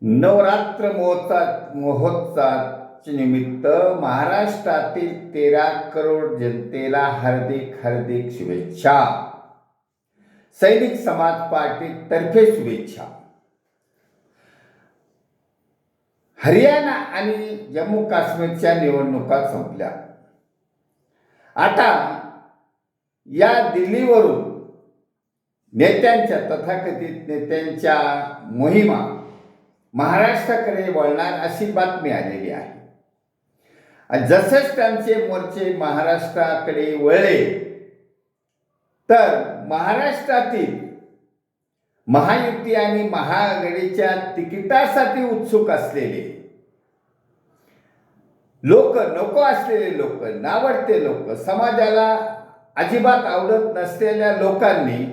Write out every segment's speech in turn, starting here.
नवरात्र महोत्सव महोत्सवाचे निमित्त महाराष्ट्रातील तेरा करोड जनतेला हार्दिक हार्दिक शुभेच्छा. सैनिक समाज पार्टी तर्फे शुभेच्छा. हरियाणा आणि जम्मू काश्मीरच्या निवडणुका संपल्या. आता या दिल्लीवरून नेत्यांच्या तथाकथित नेत्यांच्या मोहिमा महाराष्ट्राकडे वळणार अशी बातमी आलेली आहे. जसेच त्यांचे मोर्चे महाराष्ट्राकडे वळले तर महाराष्ट्रातील महायुती आणि महाआघाडीच्या तिकिटासाठी उत्सुक असलेले लोक नको असलेले लोक नावडते लोक समाजाला अजिबात आवडत नसलेल्या लोकांनी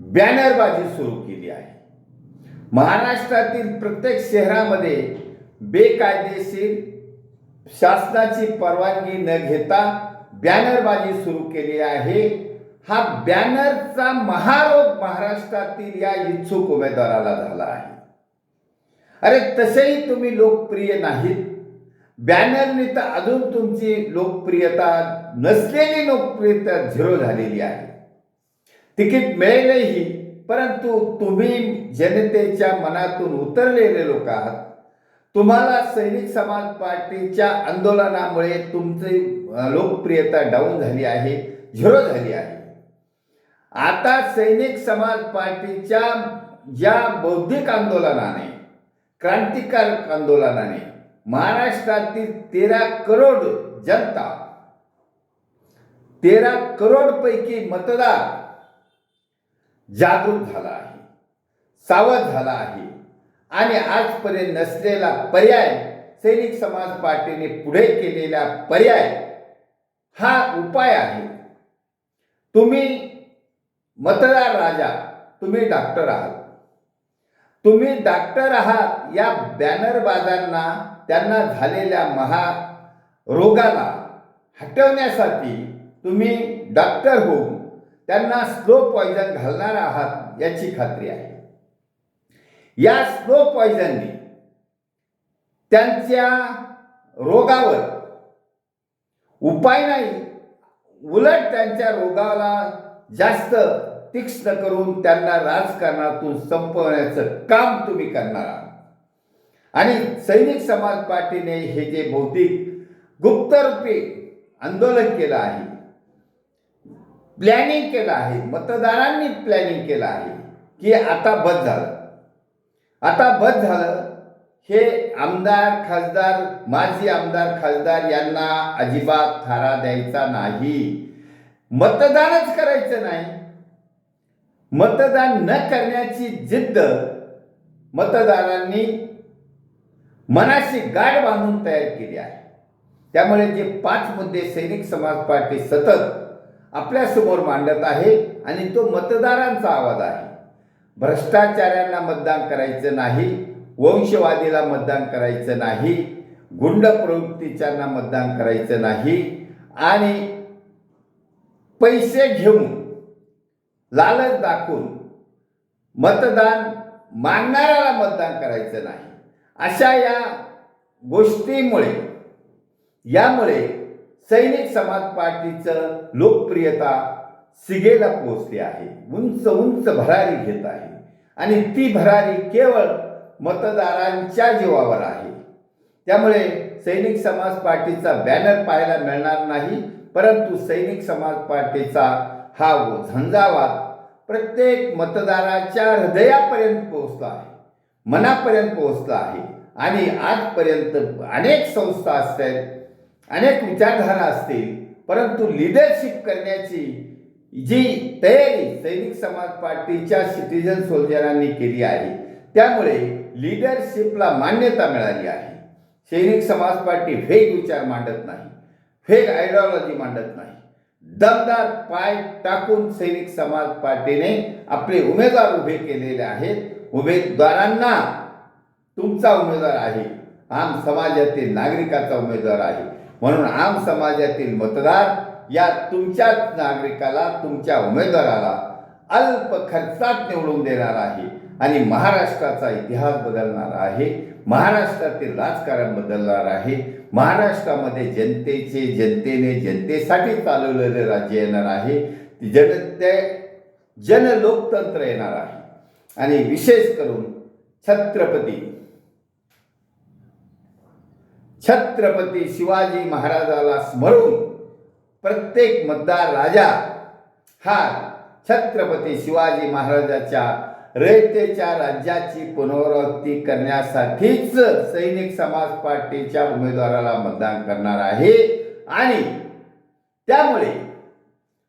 बॅनरबाजी सुरू केली आहे. महाराष्ट्रातील प्रत्येक शहरामध्ये बेकायदेशीर शासनाची परवानगी न घेता बॅनरबाजी सुरू केली आहे. हा बॅनरचा महारोग महाराष्ट्रातील या इच्छुक उमेदवाराला झाला आहे. अरे तसेही तुम्ही लोकप्रिय नाहीत. बॅनरने तर अजून तुमची लोकप्रियता नसलेली लोकप्रियता झिरो झालेली आहे. तिकीट मिळेलही. परंतु तुम्ही जनतेच्या मनातून उतरलेले लोक आहात. तुम्हाला सैनिक समाज पार्टीच्या आंदोलनामुळे तुमची लोकप्रियता डाऊन झाली आहे झिरो झाली आहे. आता सैनिक समाज पार्टीच्या ज्या बौद्धिक आंदोलनाने क्रांतिकारक आंदोलनाने महाराष्ट्रातील तेरा करोड जनता तेरा करोड पैकी मतदार जागरूक झाला आहे सावध झाला आहे आणि आजपर्यंत नसलेला पर्याय सैनिक समाज पार्टीने पुढे केलेला पर्याय हा उपाय आहे. तुम्ही मतदार राजा तुम्ही डॉक्टर आहात. तुम्ही डॉक्टर आहात या बॅनरबाजांना त्यांना झालेल्या महा रोगाला हटवण्यासाठी तुम्ही डॉक्टर होऊन त्यांना स्लो पॉइझन घालणार आहात याची खात्री आहे. या स्लो पॉइझनने त्यांच्या रोगावर उपाय नाही उलट त्यांच्या रोगाला जास्त तीक्ष्ण करून त्यांना राजकारणातून संपवण्याचं काम तुम्ही करणार आहात. आणि सैनिक समाज पार्टीने हे जे बौद्धिक गुप्तरूपी आंदोलन केलं आहे प्लॅनिंग केलं आहे मतदारांनी प्लॅनिंग केलं आहे की आता बस झालं. आता बस झालं हे आमदार खासदार माजी आमदार खासदार यांना अजिबात थारा द्यायचा नाही. मतदानच करायचं नाही. मतदान न करण्याची जिद्द मतदारांनी मनाशी गाठ बांधून तयार केली आहे. त्यामुळे जे पाच मुद्दे सैनिक समाज पार्टी सतत आपल्यासमोर मांडत आहे आणि तो मतदारांचा आवाज आहे. भ्रष्टाचार्यांना मतदान करायचं नाही वंशवादीला मतदान करायचं नाही गुंड प्रवृत्तीच्यांना मतदान करायचं नाही आणि पैसे घेऊन लालच दाखवून मतदान मागणाऱ्याला मतदान करायचं नाही. अशा या गोष्टीमुळे यामुळे सैनिक समाज पार्टीचं लोकप्रियता सिगेला पोहोचली आहे. उंच उंच भरारी घेत आहे. आणि ती भरारी केवळ मतदारांच्या जीवावर आहे. त्यामुळे सैनिक समाज पार्टीचा बॅनर पाहायला मिळणार नाही परंतु सैनिक समाज पार्टीचा हा झंझावात प्रत्येक मतदाराच्या हृदयापर्यंत पोहोचला आहे मनापर्यंत पोहोचला आहे. आणि आजपर्यंत अनेक संस्था असतात अनेक विचारधारा असतील परंतु लिडरशिप करण्याची जी तयारी सैनिक समाज पार्टीच्या सिटीजन सोल्जरांनी केली आहे त्यामुळे लिडरशिपला मान्यता मिळाली आहे. सैनिक समाज पार्टी फेक विचार मांडत नाही फेक आयडिओलॉजी मांडत नाही. दमदार पाय टाकून सैनिक समाज पार्टीने आपले उमेदवार उभे केलेले आहेत. उमेदवारांना तुमचा उमेदवार आहे. आम समाजातील नागरिकाचा उमेदवार आहे. म्हणून आम समाजातील मतदार या तुमच्याच नागरिकाला तुमच्या उमेदवाराला अल्प खर्चात निवडून देणार आहे आणि महाराष्ट्राचा इतिहास बदलणार आहे महाराष्ट्रातील राजकारण बदलणार आहे महाराष्ट्रामध्ये जनतेचे जनतेने जनतेसाठी चालवलेले राज्य येणार आहे जनते जनलोकतंत्र येणार आहे. आणि विशेष करून छत्रपती छत्रपती शिवाजी महाराजाला स्मरून प्रत्येक मतदार राजा हा छत्रपती शिवाजी महाराजाच्या रयतेच्या राज्याची पुनरावृत्ती करण्यासाठीच सैनिक समाज पार्टीच्या उमेदवाराला मतदान करणार आहे. आणि त्यामुळे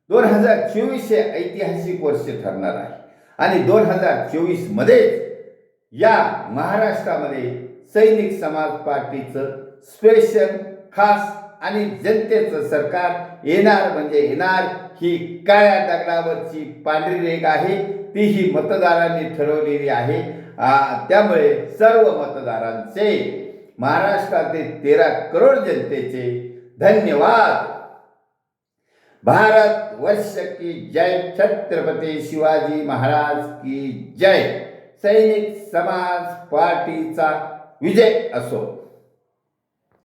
दोन हजार चोवीस हे ऐतिहासिक वर्ष ठरणार आहे. आणि दोन हजार चोवीसमध्येच या महाराष्ट्रामध्ये सैनिक समाज पार्टीचं स्पेशल खास आणि जनतेचं सरकार येणार म्हणजे येणार ही काळ्या दगडावरची पांढरी रेग आहे ती ही मतदारांनी ठरवलेली आहे. त्यामुळे सर्व मतदारांचे महाराष्ट्रातील तेरा करोड जनतेचे धन्यवाद. भारत वर्ष की जय छत्रपती शिवाजी महाराज की जय. सैनिक समाज पार्टीचा विजय असो